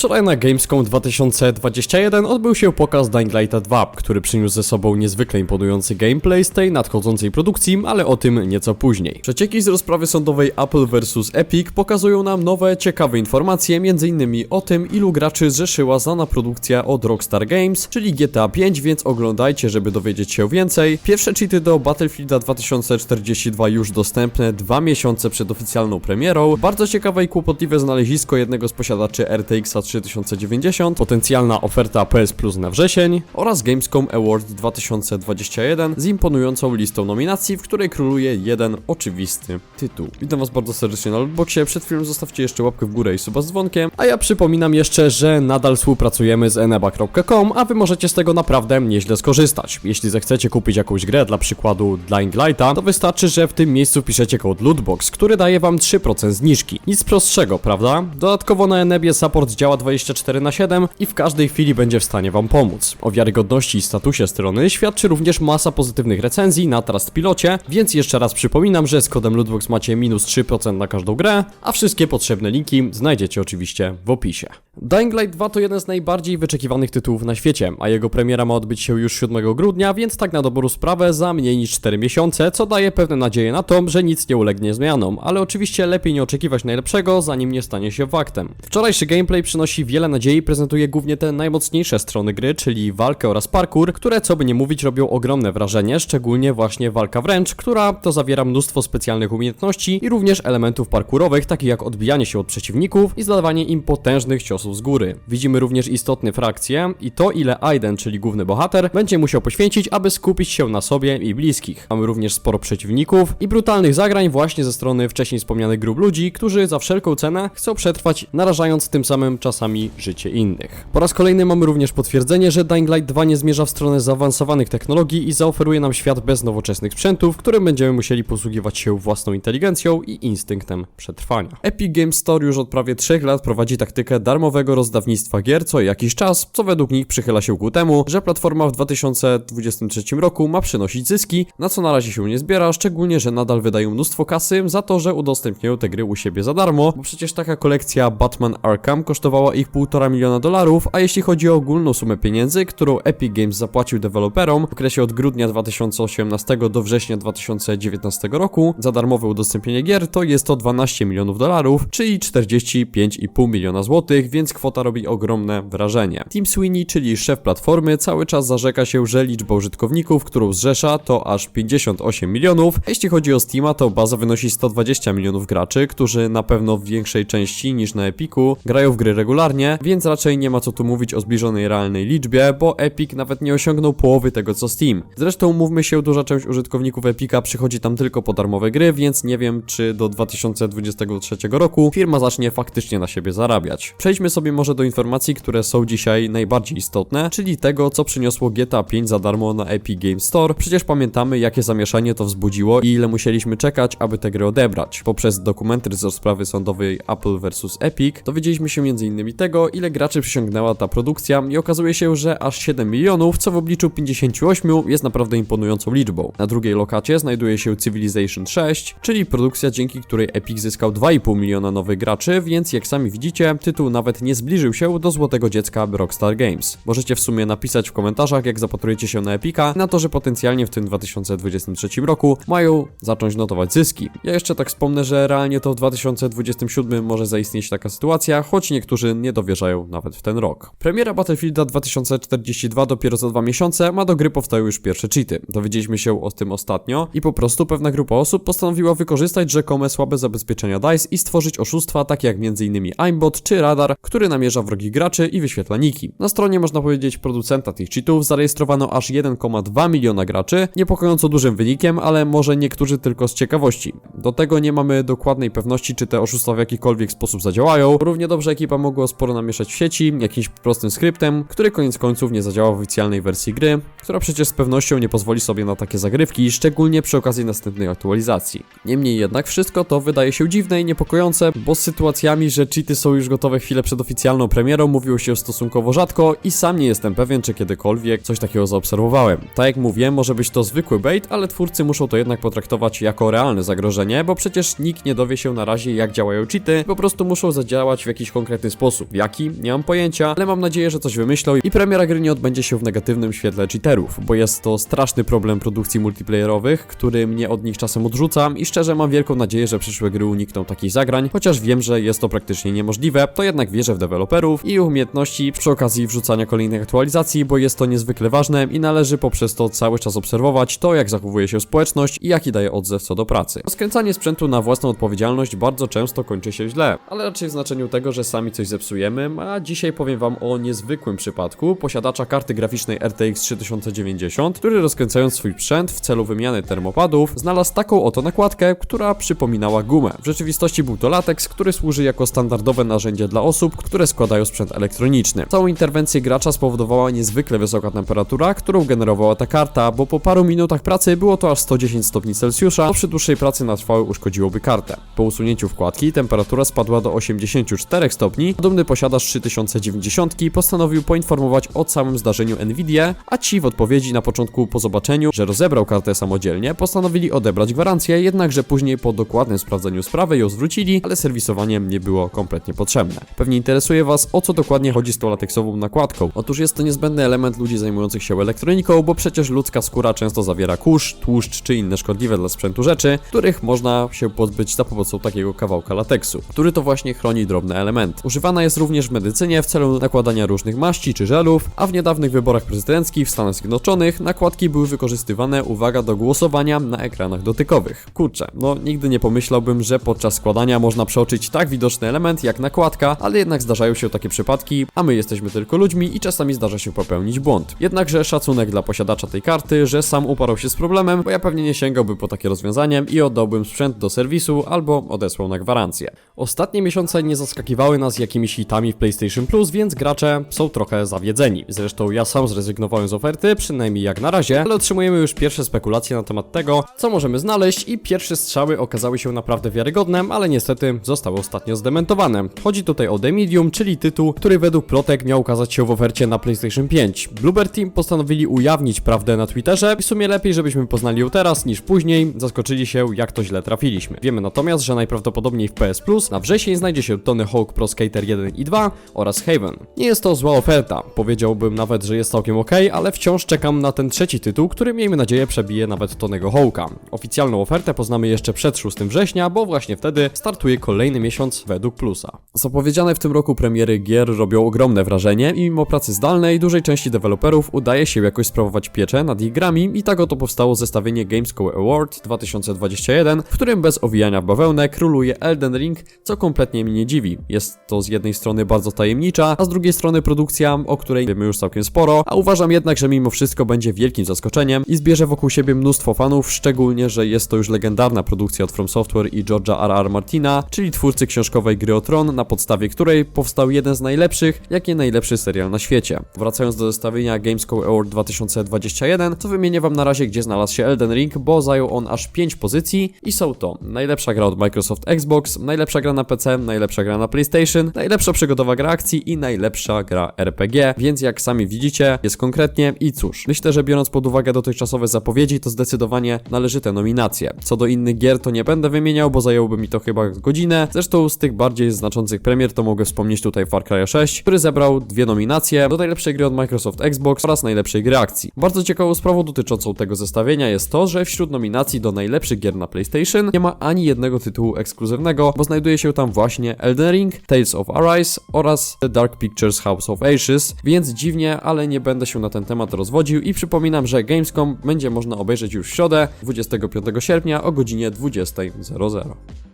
Wczoraj na Gamescom 2021 odbył się pokaz Dying Light 2, który przyniósł ze sobą niezwykle imponujący gameplay z tej nadchodzącej produkcji, ale o tym nieco później. Przecieki z rozprawy sądowej Apple vs Epic pokazują nam nowe, ciekawe informacje, m.in. o tym, ilu graczy zrzeszyła znana produkcja od Rockstar Games, czyli GTA 5, więc oglądajcie, żeby dowiedzieć się więcej. Pierwsze cheaty do Battlefielda 2042 już dostępne dwa miesiące przed oficjalną premierą. Bardzo ciekawe i kłopotliwe znalezisko jednego z posiadaczy RTX 3090, potencjalna oferta PS Plus na wrzesień oraz Gamescom Awards 2021 z imponującą listą nominacji, w której króluje jeden oczywisty tytuł. Witam was bardzo serdecznie na Lootboxie, przed chwilą zostawcie jeszcze łapkę w górę i suba z dzwonkiem, a ja przypominam jeszcze, że nadal współpracujemy z eneba.com, a wy możecie z tego naprawdę nieźle skorzystać. Jeśli zechcecie kupić jakąś grę, dla przykładu Dying Lighta, to wystarczy, że w tym miejscu wpiszecie kod Lootbox, który daje wam 3% zniżki. Nic prostszego, prawda? Dodatkowo na Enebie support działa 24 na 7 i w każdej chwili będzie w stanie wam pomóc. O wiarygodności i statusie strony świadczy również masa pozytywnych recenzji na Trustpilocie, więc jeszcze raz przypominam, że z kodem Lootbox macie minus 3% na każdą grę, a wszystkie potrzebne linki znajdziecie oczywiście w opisie. Dying Light 2 to jeden z najbardziej wyczekiwanych tytułów na świecie, a jego premiera ma odbyć się już 7 grudnia, więc tak na dobrą sprawę za mniej niż 4 miesiące, co daje pewne nadzieje na to, że nic nie ulegnie zmianom, ale oczywiście lepiej nie oczekiwać najlepszego, zanim nie stanie się faktem. Wczorajszy gameplay przynosi wiele nadziei prezentuje głównie te najmocniejsze strony gry, czyli walkę oraz parkour, które co by nie mówić robią ogromne wrażenie, szczególnie właśnie walka wręcz, która to zawiera mnóstwo specjalnych umiejętności i również elementów parkurowych, takich jak odbijanie się od przeciwników i zadawanie im potężnych ciosów z góry. Widzimy również istotne frakcje i to ile Aiden, czyli główny bohater, będzie musiał poświęcić, aby skupić się na sobie i bliskich. Mamy również sporo przeciwników i brutalnych zagrań właśnie ze strony wcześniej wspomnianych grup ludzi, którzy za wszelką cenę chcą przetrwać, narażając tym samym czasami życie innych. Po raz kolejny mamy również potwierdzenie, że Dying Light 2 nie zmierza w stronę zaawansowanych technologii i zaoferuje nam świat bez nowoczesnych sprzętów, którym będziemy musieli posługiwać się własną inteligencją i instynktem przetrwania. Epic Games Store już od prawie 3 lat prowadzi taktykę darmowego rozdawnictwa gier co jakiś czas, co według nich przychyla się ku temu, że platforma w 2023 roku ma przynosić zyski, na co na razie się nie zbiera, szczególnie, że nadal wydają mnóstwo kasy za to, że udostępniają te gry u siebie za darmo, bo przecież taka kolekcja Batman Arkham kosztowała ich 1,5 miliona dolarów, a jeśli chodzi o ogólną sumę pieniędzy, którą Epic Games zapłacił deweloperom w okresie od grudnia 2018 do września 2019 roku za darmowe udostępnienie gier, to jest to 12 milionów dolarów, czyli 45,5 miliona złotych, więc kwota robi ogromne wrażenie. Tim Sweeney, czyli szef platformy, cały czas zarzeka się, że liczba użytkowników, którą zrzesza, to aż 58 milionów. Jeśli chodzi o Steama, to baza wynosi 120 milionów graczy, którzy na pewno w większej części niż na Epiku grają w gry regularnie, więc raczej nie ma co tu mówić o zbliżonej realnej liczbie, bo Epic nawet nie osiągnął połowy tego co Steam. Zresztą mówmy się, duża część użytkowników Epika przychodzi tam tylko po darmowe gry, więc nie wiem czy do 2023 roku firma zacznie faktycznie na siebie zarabiać. Przejdźmy sobie może do informacji, które są dzisiaj najbardziej istotne, czyli tego co przyniosło GTA 5 za darmo na Epic Games Store. Przecież pamiętamy jakie zamieszanie to wzbudziło i ile musieliśmy czekać, aby tę grę odebrać. Poprzez dokumenty z rozprawy sądowej Apple vs Epic dowiedzieliśmy się m.in. tego, ile graczy przyciągnęła ta produkcja i okazuje się, że aż 7 milionów, co w obliczu 58 jest naprawdę imponującą liczbą. Na drugiej lokacie znajduje się Civilization 6, czyli produkcja dzięki której Epic zyskał 2,5 miliona nowych graczy, więc jak sami widzicie, tytuł nawet nie zbliżył się do złotego dziecka Rockstar Games. Możecie w sumie napisać w komentarzach, jak zapatrujecie się na Epica, na to, że potencjalnie w tym 2023 roku mają zacząć notować zyski. Ja jeszcze tak wspomnę, że realnie to w 2027 może zaistnieć taka sytuacja, choć niektórzy nie dowierzają nawet w ten rok. Premiera Battlefielda 2042 dopiero za dwa miesiące, ma do gry powstały już pierwsze cheaty. Dowiedzieliśmy się o tym ostatnio i po prostu pewna grupa osób postanowiła wykorzystać rzekome słabe zabezpieczenia DICE i stworzyć oszustwa takie jak m.in. aimbot czy radar, który namierza wrogich graczy i wyświetla niki. Na stronie można powiedzieć producenta tych cheatów zarejestrowano aż 1,2 miliona graczy, niepokojąco dużym wynikiem, ale może niektórzy tylko z ciekawości. Do tego nie mamy dokładnej pewności, czy te oszustwa w jakikolwiek sposób zadziałają. Równie dobrze ekipa mogła sporo namieszać w sieci, jakimś prostym skryptem, który koniec końców nie zadziała w oficjalnej wersji gry, która przecież z pewnością nie pozwoli sobie na takie zagrywki, szczególnie przy okazji następnej aktualizacji. Niemniej jednak wszystko to wydaje się dziwne i niepokojące, bo z sytuacjami, że cheaty są już gotowe chwilę przed oficjalną premierą, mówiło się stosunkowo rzadko i sam nie jestem pewien, czy kiedykolwiek coś takiego zaobserwowałem. Tak jak mówię, może być to zwykły bait, ale twórcy muszą to jednak potraktować jako realne zagrożenie, bo przecież nikt nie dowie się na razie jak działają cheaty, po prostu muszą zadziałać w jakiś konkretny sposób sposób. Jaki? Nie mam pojęcia, ale mam nadzieję, że coś wymyślą i premiera gry nie odbędzie się w negatywnym świetle cheaterów, bo jest to straszny problem produkcji multiplayerowych, który mnie od nich czasem odrzucam i szczerze mam wielką nadzieję, że przyszłe gry unikną takich zagrań, chociaż wiem, że jest to praktycznie niemożliwe, to jednak wierzę w deweloperów i umiejętności przy okazji wrzucania kolejnych aktualizacji, bo jest to niezwykle ważne i należy poprzez to cały czas obserwować to, jak zachowuje się społeczność i jaki daje odzew co do pracy. Skręcanie sprzętu na własną odpowiedzialność bardzo często kończy się źle, ale raczej w znaczeniu tego, że sami coś zepsujemy, a dzisiaj powiem wam o niezwykłym przypadku posiadacza karty graficznej RTX 3090, który rozkręcając swój sprzęt w celu wymiany termopadów, znalazł taką oto nakładkę, która przypominała gumę. W rzeczywistości był to lateks, który służy jako standardowe narzędzie dla osób, które składają sprzęt elektroniczny. Całą interwencję gracza spowodowała niezwykle wysoka temperatura, którą generowała ta karta, bo po paru minutach pracy było to aż 110 stopni Celsjusza, co przy dłuższej pracy na trwałe uszkodziłoby kartę. Po usunięciu wkładki temperatura spadła do 84 stopni, a dumny posiadacz 3090 postanowił poinformować o całym zdarzeniu Nvidia, a ci w odpowiedzi na początku po zobaczeniu, że rozebrał kartę samodzielnie, postanowili odebrać gwarancję, jednakże później po dokładnym sprawdzeniu sprawy ją zwrócili, ale serwisowanie nie było kompletnie potrzebne. Pewnie interesuje Was, o co dokładnie chodzi z tą lateksową nakładką. Otóż jest to niezbędny element ludzi zajmujących się elektroniką, bo przecież ludzka skóra często zawiera kurz, tłuszcz czy inne szkodliwe dla sprzętu rzeczy, których można się pozbyć za pomocą takiego kawałka lateksu, który to właśnie chroni drobne elementy. Używana jest również w medycynie w celu nakładania różnych maści czy żelów, a w niedawnych wyborach prezydenckich w Stanach Zjednoczonych nakładki były wykorzystywane, uwaga, do głosowania na ekranach dotykowych. Kurczę, no nigdy nie pomyślałbym, że podczas składania można przeoczyć tak widoczny element jak nakładka, ale jednak zdarzają się takie przypadki, a my jesteśmy tylko ludźmi i czasami zdarza się popełnić błąd. Jednakże szacunek dla posiadacza tej karty, że sam uparł się z problemem, bo ja pewnie nie sięgałbym po takie rozwiązanie i oddałbym sprzęt do serwisu albo odesłał na gwarancję. Ostatnie miesiące nie zaskakiwały nas jakimiś hitami w PlayStation Plus, więc gracze są trochę zawiedzeni. Zresztą ja sam zrezygnowałem z oferty, przynajmniej jak na razie, ale otrzymujemy już pierwsze spekulacje na temat tego, co możemy znaleźć i pierwsze strzały okazały się naprawdę wiarygodne, ale niestety zostały ostatnio zdementowane. Chodzi tutaj o The Medium, czyli tytuł, który według plotek miał ukazać się w ofercie na PlayStation 5. Bluebird Team postanowili ujawnić prawdę na Twitterze i w sumie lepiej, żebyśmy poznali ją teraz niż później, zaskoczyli się jak to źle trafiliśmy. Wiemy natomiast, że najprawdopodobniej w PS Plus na wrzesień znajdzie się Tony Hawk Pro Skater 1 i 2 oraz Haven. Nie jest to zła oferta, powiedziałbym nawet, że jest całkiem ok, ale wciąż czekam na ten trzeci tytuł, który miejmy nadzieję przebije nawet Tonego Hawka. Oficjalną ofertę poznamy jeszcze przed 6 września, bo właśnie wtedy startuje kolejny miesiąc według Plusa. Zapowiedziane w tym roku premiery gier robią ogromne wrażenie i mimo pracy zdalnej dużej części deweloperów udaje się jakoś sprawować pieczę nad ich grami i tak oto powstało zestawienie Gamesco Award 2021, w którym bez owijania w bawełnę króluje Elden Ring, co kompletnie mnie nie dziwi. Jest to z jednej strony bardzo tajemnicza, a z drugiej strony produkcja, o której wiemy już całkiem sporo, a uważam jednak, że mimo wszystko będzie wielkim zaskoczeniem i zbierze wokół siebie mnóstwo fanów, szczególnie, że jest to już legendarna produkcja od From Software i George'a R. R. Martina, czyli twórcy książkowej gry o Tron, na podstawie której powstał jeden z najlepszych, jak i najlepszy serial na świecie. Wracając do zestawienia Gamescom Award 2021, to wymienię wam na razie, gdzie znalazł się Elden Ring, bo zajął on aż 5 pozycji i są to najlepsza gra od Microsoft Xbox, najlepsza gra na PC, najlepsza gra na PlayStation, najlepsza przygodowa gra akcji i najlepsza gra RPG, więc jak sami widzicie, jest konkretnie i cóż, myślę, że biorąc pod uwagę dotychczasowe zapowiedzi, to zdecydowanie należyte nominacje. Co do innych gier, to nie będę wymieniał, bo zajęłoby mi to chyba godzinę. Zresztą z tych bardziej znaczących premier to mogę wspomnieć tutaj Far Cry 6, który zebrał dwie nominacje do najlepszej gry od Microsoft Xbox oraz najlepszej gry akcji. Bardzo ciekawą sprawą dotyczącą tego zestawienia jest to, że wśród nominacji do najlepszych gier na PlayStation nie ma ani jednego tytułu ekskluzywnego, bo znajduje się tam właśnie Elden Ring, Tales of Arise oraz The Dark Pictures House of Ashes, więc dziwnie, ale nie będę się na ten temat rozwodził i przypominam, że Gamescom będzie można obejrzeć już w środę, 25 sierpnia o godzinie 20.00.